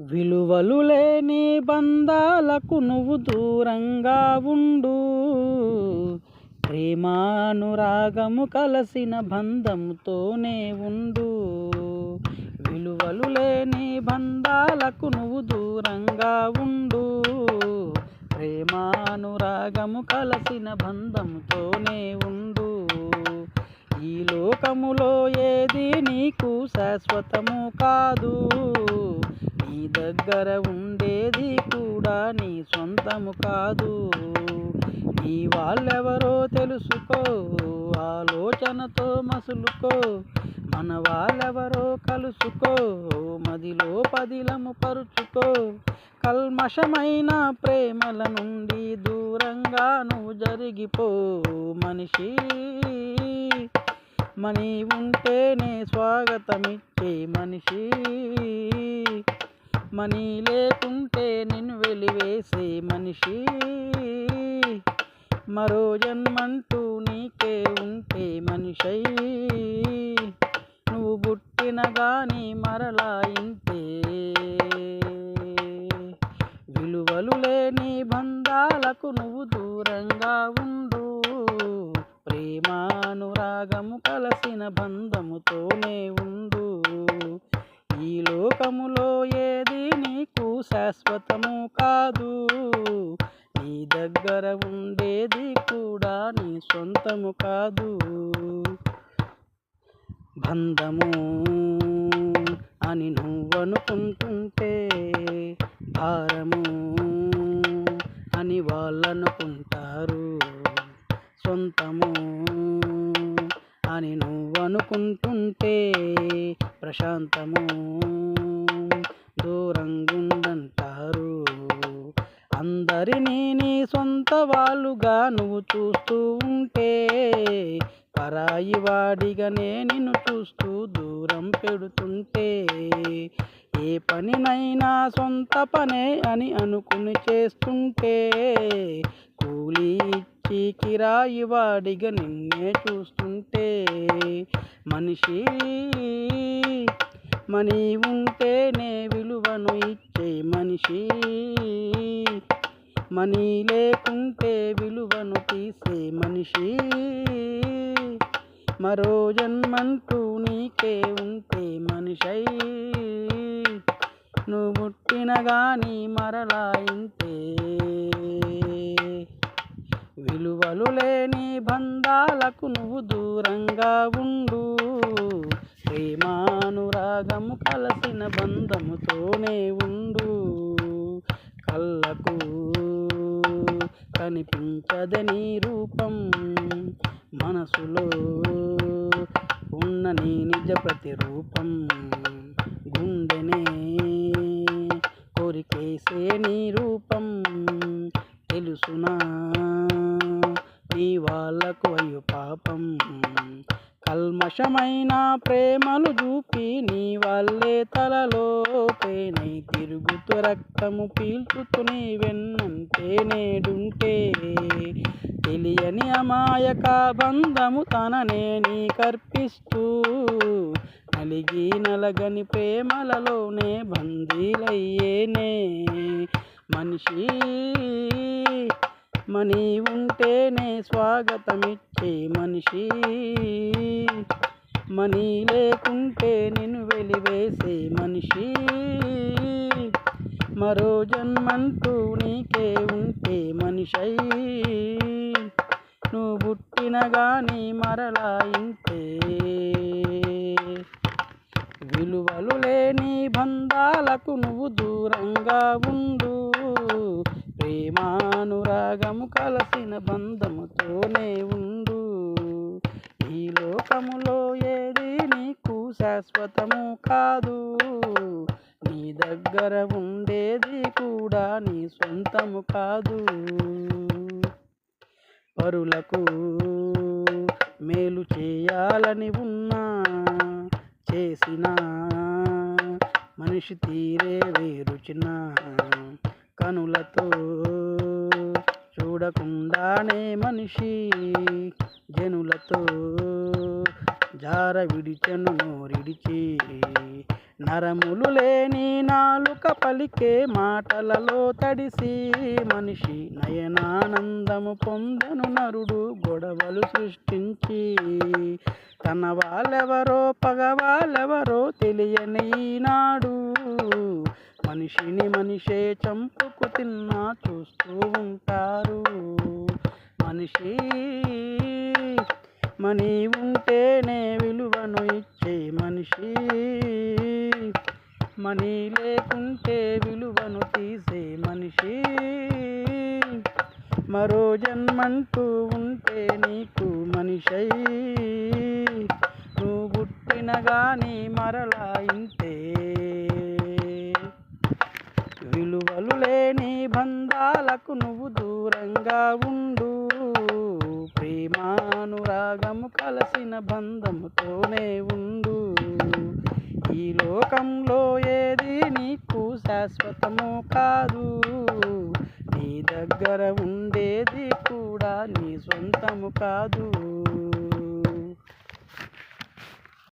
విలువలు లేని బంధాలకు నువ్వు దూరంగా ఉండు. ప్రేమానురాగము కలసిన బంధముతోనే ఉండు. విలువలు లేని బంధాలకు నువ్వు దూరంగా ఉండు. ప్రేమానురాగము కలసిన బంధముతోనే ఉండు. ఈ లోకములో ఏది నీకు శాశ్వతము కాదు. నీ దగ్గర ఉండేది కూడా నీ సొంతము కాదు. నీ వాళ్ళెవరో తెలుసుకో ఆలోచనతో మసులుకో. మన వాళ్ళెవరో కలుసుకో మదిలో పదిలము పరుచుకో. కల్మషమైన ప్రేమల నుండి దూరంగా నువ్వు జరిగిపో మనిషి. మనీ ఉంటేనే స్వాగతమిచ్చే మనిషి. మనీ లేకుంటే నిన్ను వెలివేసే మనిషి. మరో జన్మంటూ నీకే ఉంటే మనిషై. నువ్వు పుట్టిన గాని మరలా ఇంతే. విలువలు లేని బంధాలకు నువ్వు దూరంగా ఉండు. ప్రేమానురాగము కలసిన బంధముతోనే ఉండు. ఈ లోకములో ఏ నీకు శాశ్వతము కాదు. నీ దగ్గర ఉండేది కూడా నీ సొంతము కాదు. బంధము అని నువ్వనుకుంటుంటే భారము అని వాళ్ళనుకుంటారు. సొంతము అని నువ్వనుకుంటుంటే ప్రశాంతము దూరంగుండంటారు అందరినీ నీ సొంత వాళ్ళుగా నువ్వు చూస్తూ ఉంటే పరాయి వాడిగానే నిన్ను చూస్తూ దూరం పెడుతుంటే ఏ పనినైనా సొంత పనే అని అనుకుని చేస్తుంటే కూలీ ఇచ్చి కిరాయి వాడిగా నిన్నే చూస్తుంటే మనిషి మనీ ఉంటేనే మనీ లేకుంటే విలువను తీసే మనిషి. మరో జన్మంటూ నీకే ఉంటే మనిషై. నువ్వు పుట్టిన కానీ మరలా ఇంతే. విలువలు లేని బంధాలకు నువ్వు దూరంగా ఉండు. ప్రేమానురాగము కలసిన బంధముతోనే ఉండు. కళ్ళకు కనిపించదని రూపం. మనసులో ఉన్న నీ నిజ ప్రతిరూపం. గుండెనే కోరికేసే నీ రూపం. తెలుసునా నీ వాళ్ళకు అయ్యో పాపం. కల్మషమైన ప్రేమను చూపి నీ వల్లే తలలో పేనై తిరుగుతూ రక్తము పీల్చుతూ వెన్నంతే నేడుంటే. తెలియని అమాయక బంధము తననే నీ కర్పిస్తూ నలిగి నలగని ప్రేమలలోనే బందీలయ్యేనే. మనిషి మనీ ఉంటేనే స్వాగతమిచ్చే మనిషి. మనీ లేకుంటే నేను వెలివేసే మనిషి. మరో జన్మంటూ నీకే ఉంటే మనిషై. నువ్వు పుట్టిన కానీ మరలా ఇంతే. విలువలు లేని బంధాలకు నువ్వు దూరంగా ఉండు. ప్రేమానురాగము కలసిన బంధముతోనే శాశ్వతము కాదు. నీ దగ్గర ఉండేది కూడా నీ సొంతము కాదు. పరులకు మేలు చేయాలని ఉన్నా చేసిన మనిషి తీరే వేరుచిన కనులతో చూడకుండానే మనిషి జనులతో జార విడిచెను నోరిడిచి. నరములు లేని నాలుక పలికే మాటలలో తడిసి మనిషి నయనానందము పొందను నరుడు గొడవలు సృష్టించి. తన వాళ్ళెవరో పగవాళ్ళెవరో తెలియని ఈనాడు మనిషిని మనిషే చంపుకు తిన్నా చూస్తూ ఉంటారు. మనిషి మనీ ఉంటేనే విలువను ఇచ్చే మనిషి. మనీ లేకుంటే విలువను తీసే మనిషి. మరో జన్మంటూ ఉంటే నీకు మనిషై. నువ్వు పుట్టిన కానీ మరలా ఇంతే. విలువలు లేని బంధాలకు నువ్వు దూరంగా ఉండు. ప్రేమానురాగము కలసిన బంధముతోనే ఉండు. ఈ లోకంలో ఏది నీకు శాశ్వతము కాదు. నీ దగ్గర ఉండేది కూడా నీ సొంతము కాదు.